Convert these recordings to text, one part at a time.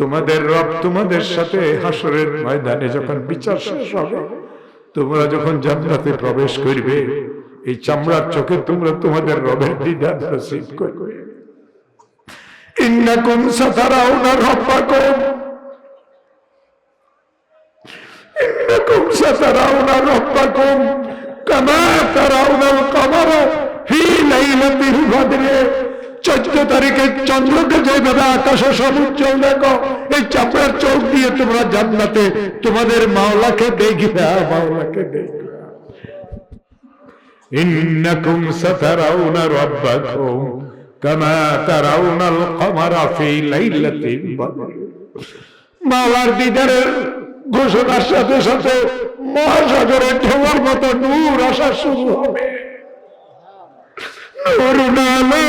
তোমাদের রব তোমাদের সাথে হাসরের ময়দানে যখন বিচার শেষ হবে, তোমরা যখন জান্নাতে প্রবেশ করবে, এই চামড়ার চোখে তোমরা তোমাদের রবের দিদার নসিব করবে। ইন্নাকুম সাতারাউনা রাব্বাকুম। চোদ্দ তারিখে চন্দ্রকে যেভাবে আকাশে সব উজ্জ্বল দেখো এই চাপড়ার চোখ দিয়ে তোমরা জান্নাতে তোমাদের মাওলাকে দেখবে মাওলাকে দেখবে إنكم سترون ربكم كما ترون القمر في ليلة البدر মাওলার দিদারের ঘোষণার সাথে সাথে মহাসাগরের ঢেউর মতো নূর আসা শুরু হবে নূর নালা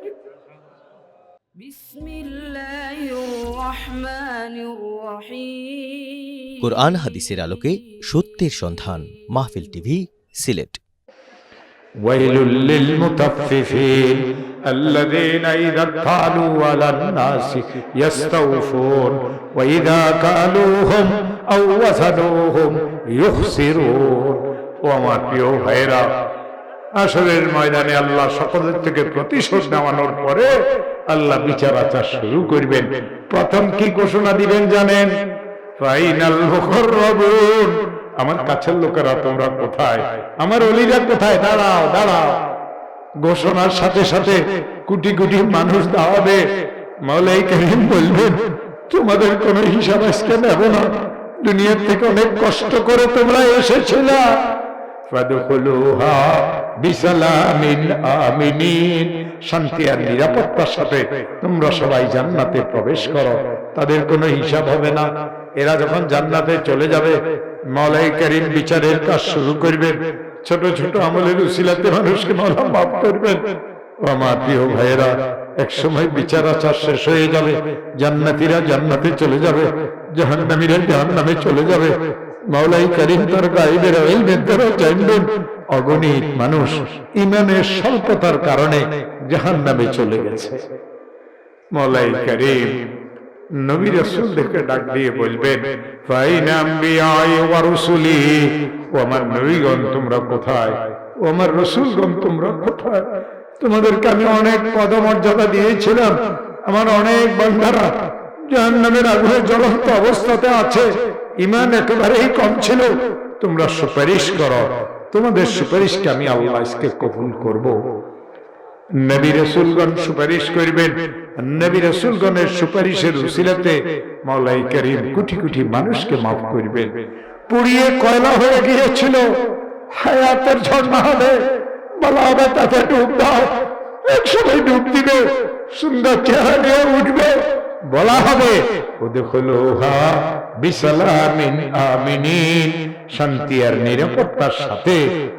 কোরআন হাদিসের আলোকে সত্যের সন্ধান মাহফিল টিভি সিলেট ويل للمطففين الذين إذا اكتالوا على الناس يستوفون وإذا كالوهم أو وزنوهم يخسرون وما প্রিয় ভাইরা আসরের ময়দানে আল্লাহ সকলের থেকে প্রতিশোধ নেওয়ানোর পরে আল্লাহ বিচার আচার শুরু করবেন। প্রথম কি ঘোষণা দিবেন জানেন? ফাইনাল আমার কাছের লোকেরা তোমরা কোথায়? আমার অলিরা কোথায়? দাঁড়াও দাঁড়াও। ঘোষণার সাথে সাথে কোটি কোটি মানুষ দাঁড়াবে। মাওলাই করিম বলবেন, তোমাদের কোনো হিসাব আজকে নেব না। দুনিয়ার থেকে অনেক কষ্ট করে তোমরা এসেছিলা। ফাদখুলুহা বিসালামিন আমিনিন। শান্তি আর নিরাপত্তার সাথে তোমরা সবাই জান্নাতে প্রবেশ করো। তাদের কোনো হিসাব হবে না। এরা যখন জান্নাতে চলে যাবে, মলাই করিম বিচারের কাজ শুরু করবেন। ছোট ছোট আমলের উসিলাতে মানুষকে মলা মাফ করবেন। আমার প্রিয় ভাইয়েরা এক সময় বিচার আচার শেষ হয়ে যাবে। জান্নাতীরা জান্নাতে চলে যাবে। জাহান্নামীরা জাহান্নামে চলে যাবে। মাওলাই করিম তার গাইবের ইলমের দ্বারা জানবেন অগণিত মানুষ ইমানের স্বল্পতার কারণে জাহান্নামে চলে গেছে। মাওলাই করিম নবী রাসূলদেরকে ডাক দিয়ে বলবেন ফাইনা আম্বিয়াই ওয়া রুসুলি, ও আমার নবীগণ তোমরা কোথায়? ও আমার রসুলগণ তোমরা কোথায়? তোমাদেরকে আমি অনেক পদমর্যাদা দিয়েছিলাম, আমার অনেক বান্ধারা জাহান্নামের আগুনে জ্বলন্ত অবস্থাতে আছে ইমান একেবারেই কম ছিল। তোমরা সুপারিশ করো। তোমাদের সুপারিশকে আমি আল্লাহ আজকে কবুল করব। নবী রসুলগণ সুপারিশ করবেন। নবী রসুলগণের সুপারিশের উসিলাতে মাওলাই করিম কোটি কোটি মানুষকে মাফ করবেন। পুড়িয়ে কয়লা হয়ে গিয়েছিল। হায়াতের ঝর্ণা হবে বলা হবে তাতে ডুব দাও। এক সময় ডুব দিবে, সুন্দর চেহারা নিয়ে উঠবে। বলা হবে। শান্তি আর নিরাপত্তার সাথে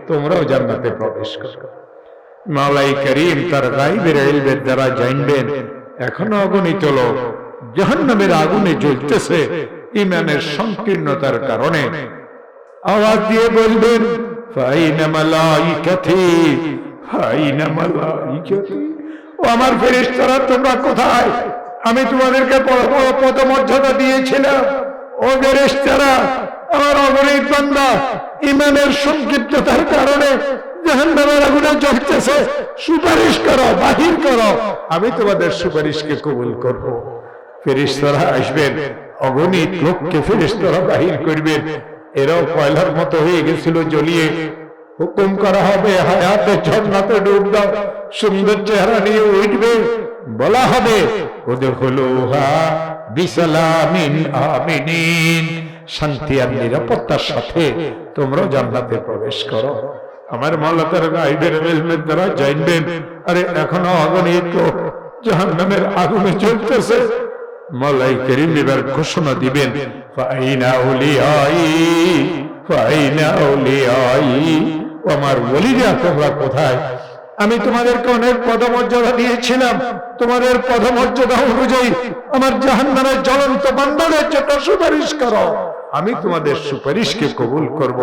তোমরাও জান্নাতে প্রবেশ করো। মালাই করিম তার গাইবের ইলমের দ্বারা জানবেন, এখনও অগণিত লোক জাহান্নামের আগুনে জ্বলতেছে ইমানের সংকীর্ণতার কারণে। আওয়াজ দিয়ে বলবেন আমার ফেরেশতারা, তোমরা কোথায়? আমি তোমাদেরকে পদমর্যাদা দিয়েছিলাম। ও আমার অগণিত বান্দা, ইমানের সংক্ষিপ্ততার কারণে সুপারিশ করো, বাহির করো। আমি তোমাদের সুপারিশকে কবুল করব। ফেরেশতারা আসবেন, অগণিত লোককে ফেরেশতারা বাহির করবেন। এরাও কয়লার মতো হয়ে গেছিল জ্বলিয়ে হুকুম করা হবে, হায়াতে ঝর্ণাতে ডুব দাও, সুন্দর চেহারা নিয়ে উঠবে, বলা হবে ওদের হলো হা বিসালামিন আমিনিন, শান্তি আর নিরাপত্তার সাথে তোমরা জান্নাতে প্রবেশ করো। আমার মাল্লা তার গাইবের ইলমের দ্বারা জানবেন, আরে এখনও অগণিত জাহান্নামের আগুনে চলতেছে মালাই করিম এবার ঘোষণা দিবেন ফাইনা উলিয়াই ফাইনা আউলিয়াই ও আমার ওলিরা তোমরা কোথায়? আমি তোমাদেরকে অনেক পদমর্যাদা দিয়েছিলাম। তোমাদের পদমর্যাদা অনুযায়ী আমার জাহান্নামের জ্বলন্ত বান্ধবের জন্য সুপারিশ করো। আমি তোমাদের সুপারিশকে কবুল করব।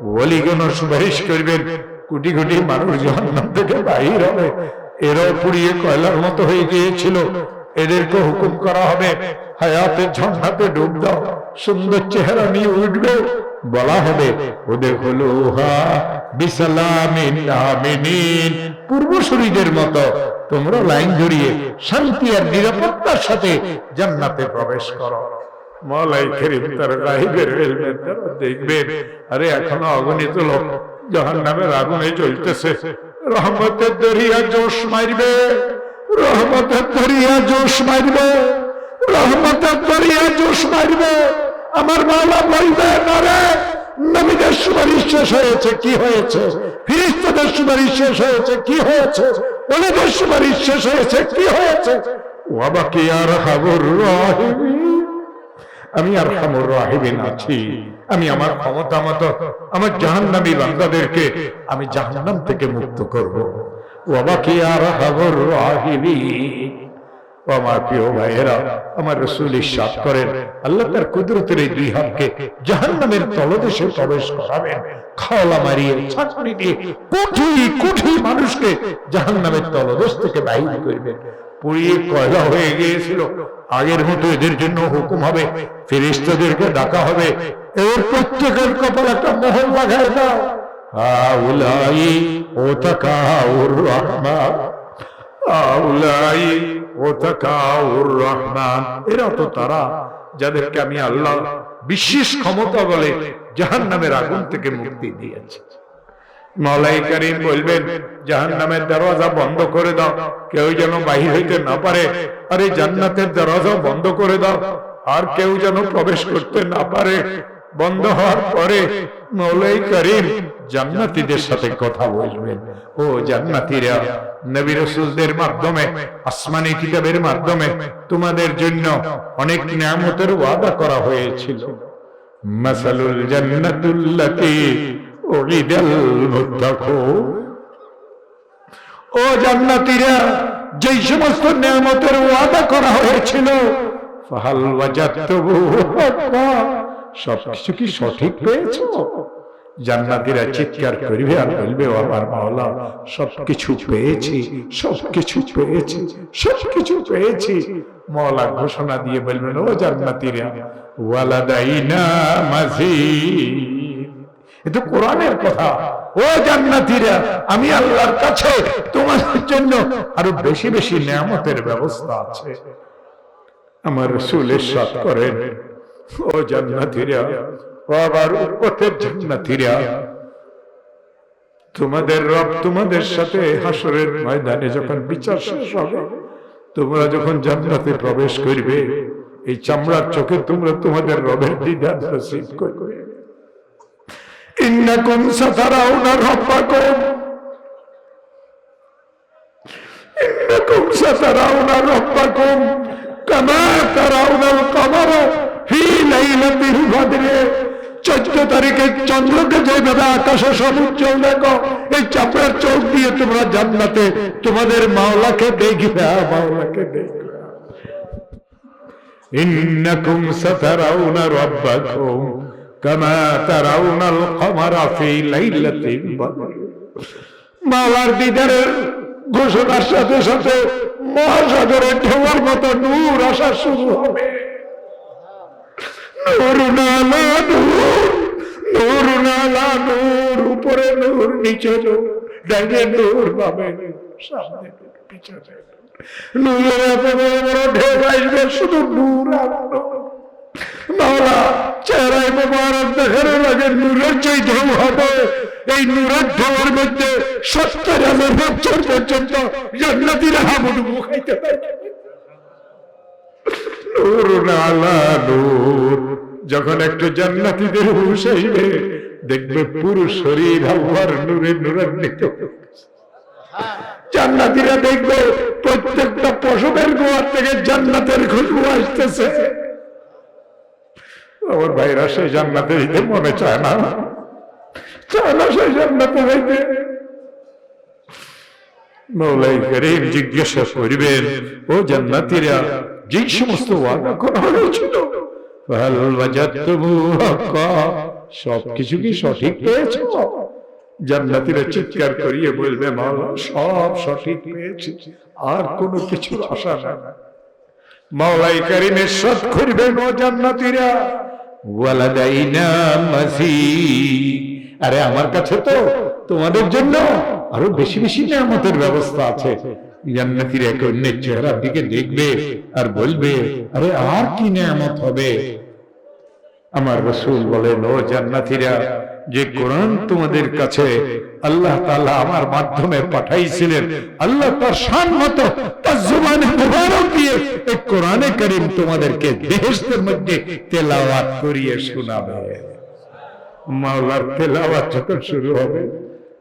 ওলিগণ সুপারিশ করবেন। কোটি কোটি মানুষ জাহান্নাম থেকে বাহির হবে। এরাও পুড়িয়ে কয়লার মতো হয়ে গিয়েছিল। এদেরকে হুকুম করা হবে, হায়াতে ঝর্ণাতে ডুব দাও। সুন্দর চেহারা নিয়ে উঠবে। বলা হবে ওদের হলো আমিনিন। পূর্বসূরীদের মতো তোমরা লাইন ধরিয়ে শান্তি আর নিরাপত্তার সাথে জান্নাতে প্রবেশ করো। মলাই আরে, এখনও অগণিত লোক নামের আগুনে রহমতের দরিয়া জোশ মারবে, রহমতের দরিয়া জোশ মারবে, রহমতের দরিয়া জোশ মারবে। আমার মাওলা বলবে না রে নবীদের সুপারিশ শেষ হয়েছে, কি হয়েছে? ফিরিস্তাদের সুপারিশ শেষ হয়েছে, কি হয়েছে? ওনাদের সুপারিশ শেষ হয়েছে, কি হয়েছে? ওয়াবাকি আর হাবুর আমি আর হামুর রাহিবিন আছি। আমি আমার ক্ষমতা মতো আমার জাহান্নামী বান্দাদেরকে আমি জাহান্নাম থেকে মুক্ত করব। ওয়াবাকি আর হাবুর রাহিবিন আমার প্রিয় ভাইয়েরা, আমার রসুল করেন, আল্লাহ তার কুদরতের এই দুই হাতকে জাহান্নামের তলদেশে প্রবেশ করাবেন। খাওলা মারিয়ে দিয়ে মানুষকে জাহান্নামের তলদেশ থেকে বাহির করবেন। পুড়িয়ে কয়লা হয়ে গিয়েছিল, আগের মতো এদের জন্য হুকুম হবে ফেরিস্তাদেরকে ডাকা হবে। এর প্রত্যেকের কপাল একটা মোহর লাগায় দাও। রহমান এরা তো তারা যাদেরকে আমি আল্লাহ বিশেষ ক্ষমতা বলে জাহান নামের আগুন থেকে মুক্তি করিম বলবেন জাহান নামের দরওয়াজা বন্ধ করে দাও। কেউ যেন বাহির হইতে না পারে, আরে জান্নাতের দরওয়াজা বন্ধ করে দাও। আর কেউ যেন প্রবেশ করতে না পারে, বন্ধ হওয়ার পরে মৌলাই করিম জান্নাতীদের সাথে কথা বলবেন। ও জান্নাতীরা নবী রসুলদের মাধ্যমে, আসমানি কিতাবের মাধ্যমে তোমাদের জন্য অনেক নিয়ামতের ওয়াদা করা হয়েছিল। মাসালুল জান্নাতুল্লাতি মুত্তাকুন ও জান্নাতীরা, যেই সমস্ত নিয়ামতের ওয়াদা করা হয়েছিল, ফাহাল সবকিছু কি সঠিক পেয়েছ? জান্নাতীরা চিৎকার করবে আর বলবে আমার মাওলা পেয়েছি পেয়েছি পেয়েছি। মওলা ঘোষণা দিয়ে বলবেন, ও জান্নাতীরা, ওয়ালাদাইনা কোরআনের কথা। ও জান্নাতীরা, আমি আল্লাহর কাছে তোমাদের জন্য আরও বেশি বেশি নিয়ামতের ব্যবস্থা আছে। আমার রসুলের সাথ করেন। ও জান্নাতীরা আমার উম্মতের জান্নাতীরা। তোমাদের রব তোমাদের সাথে হাসরের ময়দানে যখন বিচার শেষ হবে, তোমরা যখন জান্নাতে প্রবেশ করবে, এই চামড়ার চোখে তোমরা তোমাদের রবের দিদার করবে। ইন্নাকুম রব্বাকুম। ইন্নাকুম রব্বাকুম। কামা লাইলাতিল বদরে। চোদ্দ তারিখে চন্দ্রকে যেভাবে আকাশে সমুজ্জ্বল দেখো এই চাপড়ার চোখ দিয়ে তোমরা জান্নাতে তোমাদের মাওলাকে দেখবে মাওলাকে দেখবে إنكم سترون ربكم كما ترون القمر في ليلة البدر মাওলার দিদারের ঘোষণার সাথে সাথে মহাসাগরের ঢেউর মতো নূর আসা শুরু হবে নূর নালা নূর নূর নালা নূর, উপরে নূর, নিচে নূর নূর সামনে পিছনে বড় ঢেউ আসবে শুধু নূর চেহারায় লাগে নূরের ঢেউ হবে, এই নূরের ঢেউর মধ্যে সত্তর হাজার বছর পর্যন্ত জান্নাতিরা হাবুডুবু খাইতে পারবে নূর নালা, নূর। যখন একটু জান্নাতীদের হুশ হইবে, দেখবে পুরো শরীর আল্লাহর নূরে নূরান্বিত। জান্নাতীরা দেখবে প্রত্যেকটা পশমের গোয়ার থেকে জান্নাতের খুশবু আসতেছে। আমার ভাইরা সেই জান্নাতে যেতে মনে চায় না। চায় না সেই জান্নাতে যাইতে। মৌলাই করিম জিজ্ঞাসা করিবেন, ও জান্নাতীরা যে সমস্ত ওয়াদা করা হয়েছিল সবকিছু কি সঠিক পেয়েছ? জান্নাতীরা চিৎকার করিয়ে বলবে মাওলা সব সঠিক আর কোনো আশা মাওলাই সৎ জান্নাতীরা। আরে, আমার কাছে তো তোমাদের জন্য আরও বেশি বেশি নিয়ামতের ব্যবস্থা আছে। জান্নাতীরা এক অন্যের চেহারার দিকে দেখবে আর বলবে, আরে আর কি নিয়ামত হবে? আমার রসুল বলেন, ও জান্নাতীরা, যে কোরআন তোমাদের কাছে আল্লাহ তাআলা আমার মাধ্যমে পাঠাইছিলেন, আল্লাহ তার শান মতো তার জুবানে মুবারক দিয়ে এই কোরআনে করিম তোমাদেরকে বেহেশতের মধ্যে তেলাওয়াত করিয়ে শোনাবে। মাওলার তেলাওয়াত যখন শুরু হবে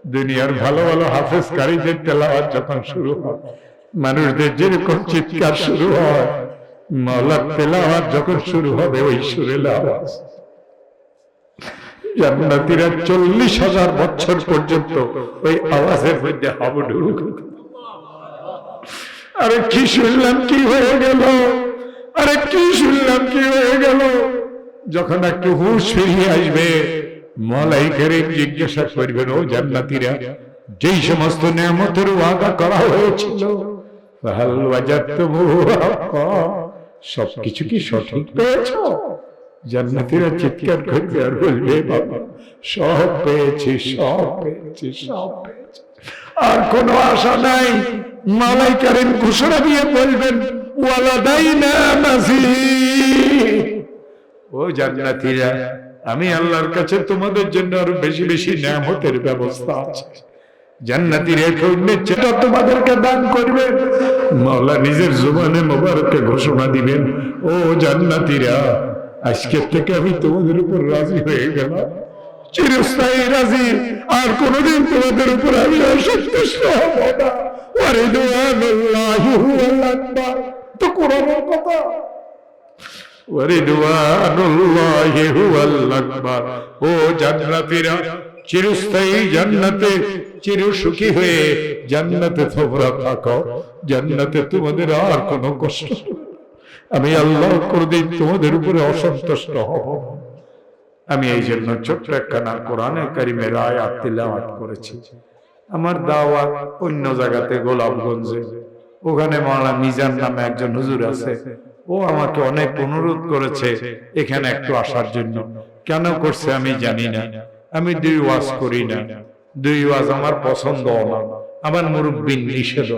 দুনিয়ার ভালো ভালো হাফেজ কারীদের তেলাওয়াত যখন শুরু হয়, মানুষদের যেরকম চিৎকার শুরু হয়, মাওলার তেলাওয়াত যখন শুরু হবে, ওই সুরের আওয়াজ। জান্নাতীরা চল্লিশ হাজার বছর পর্যন্ত ওই আওয়াজের মধ্যে আরে কি শুনলাম, কি হয়ে গেল? আরে কি শুনলাম, কি হয়ে গেল? যখন একটু হুশ ফিরিয়ে আসবে মলাই করে জিজ্ঞাসা করবেন, ও জান্নাতীরা, যেই সমস্ত নিয়ামতের ওয়াদা করা হয়েছিল, ফাহাল ওয়াজাদতুমুহু সবকিছু কি সঠিক পেয়েছ? জান্নাতীরা চিৎকার করবে, আর বলবে, বাবা, সব পেয়েছি সব পেয়েছি সব পেয়েছি। আর কোনো আশা নাই। মালাই করেন ঘোষণা দিয়ে বলবেন, ওয়ালাদাইনা মাসিদ ও জান্নাতীরা আমি আল্লাহর কাছে তোমাদের জন্য আরও বেশি বেশি নিয়ামতের ব্যবস্থা আছে। চেটা তোমাদেরকে দান করবে, মাওলা নিজের জুবানে মোবারকে ঘোষণা দিবেন, ও জান্নাতীরা আজকের থেকে আমি তোমাদের উপর রাজি হয়ে গেলাম। চিরস্থায়ী রাজি, আর কোনোদিন তোমাদের উপর আমি অসন্তুষ্ট হব না। তো কোরআনের কথা ও চিরস্থায়ী জান্নাতে চির সুখী হয়ে জান্নাতে তোমরা থাকো। জান্নাতে তোমাদের আর কোনো কষ্ট আমি আল্লাহ কোনদিন তোমাদের উপরে অসন্তুষ্ট হব। আমি এই জন্য ছোট্ট একখানা কোরআনে কারিমের আয়াত তিলাওয়াত করেছি। আমার দাওয়াত অন্য জায়গাতে গোলাপগঞ্জে। ওখানে মাওলানা মিজান নামে একজন হুজুর আছে। ও আমাকে অনেক অনুরোধ করেছে এখানে একটু আসার জন্য। কেন করছে আমি জানি না। আমি দুই ওয়াজ করি না। দুই ওয়াজ আমার পছন্দ না। আমার মুরব্বী নিষেধ।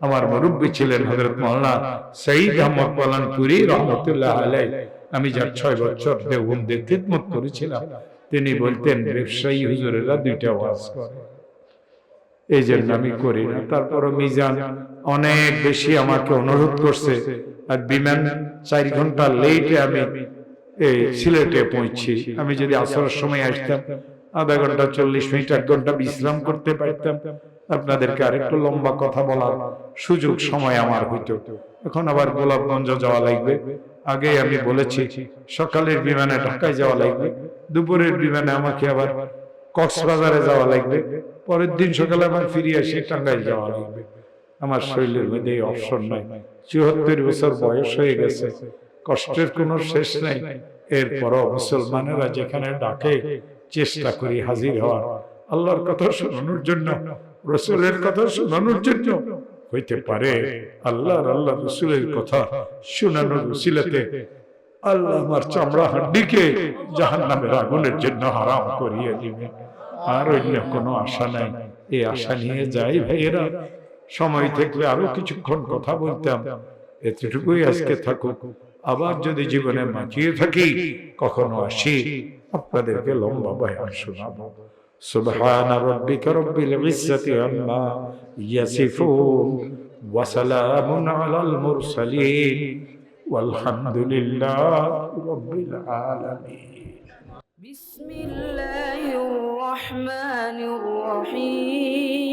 আমার মুরব্বী ছিলেন হজরত মৌলানা সঈদ আহমদ পালানপুরি রহমতুল্লাহ আলাই আমি যার ছয় বছর দেওবন্দের খিদমত করেছিলাম। তিনি বলতেন, ব্যবসায়ী হুজুরেরা দুইটা ওয়াজ করে। এই জন্য আমি করি না। তারপরও মিজান অনেক বেশি আমাকে অনুরোধ করছে। আর বিমান চার ঘণ্টা লেটে আমি সিলেটে পৌঁছি। আমি যদি আসরের সময় আসতাম, আধা ঘণ্টা চল্লিশ মিনিট, এক ঘণ্টা বিশ্রাম করতে পারতাম। আপনাদেরকে আরেকটু লম্বা কথা বলার সুযোগ সময় আমার হইতো। এখন আবার গোলাপগঞ্জ যাওয়া লাগবে। আগে আমি বলেছি, সকালের বিমানে ঢাকায় যাওয়া লাগবে। দুপুরের বিমানে আমাকে আবার কক্সবাজারে যাওয়া লাগবে। পরের দিন সকালে আমার ফিরে আসি, টাঙ্গাইল যাওয়া লাগবে। আমার শরীরের মধ্যে এই অপশন নাই। চুয়াত্তর বছর বয়স হয়ে গেছে। কষ্টের কোনো শেষ নাই। এরপরও মুসলমানেরা যেখানে ডাকে চেষ্টা করি হাজির হওয়ার। আল্লাহর কথা শোনানোর জন্য রসুলের কথা শোনানোর জন্য হইতে পারে আল্লাহর আল্লাহ রসুলের কথা শোনানোর রসিলাতে আল্লাহ আমার চামড়া হাড্ডিকে জাহান নামের আগুনের জন্য হারাম করিয়ে দিবে। আর অন্য কোনো আশা নাই। এই আশা নিয়ে যাই ভাইয়েরা। সময় থাকলে আরো কিছুক্ষণ কথা বলতাম এতটুকুই আজকে থাকুক আবার যদি জীবনে বাঁচিয়ে থাকি কখনো আসি আপনাদেরকে লম্বা বয়ান শোনাবো سبحان ربك رب العزة عما يصفون وسلام على المرسلين والحمد لله رب العالمين بسم الله الرحمن الرحيم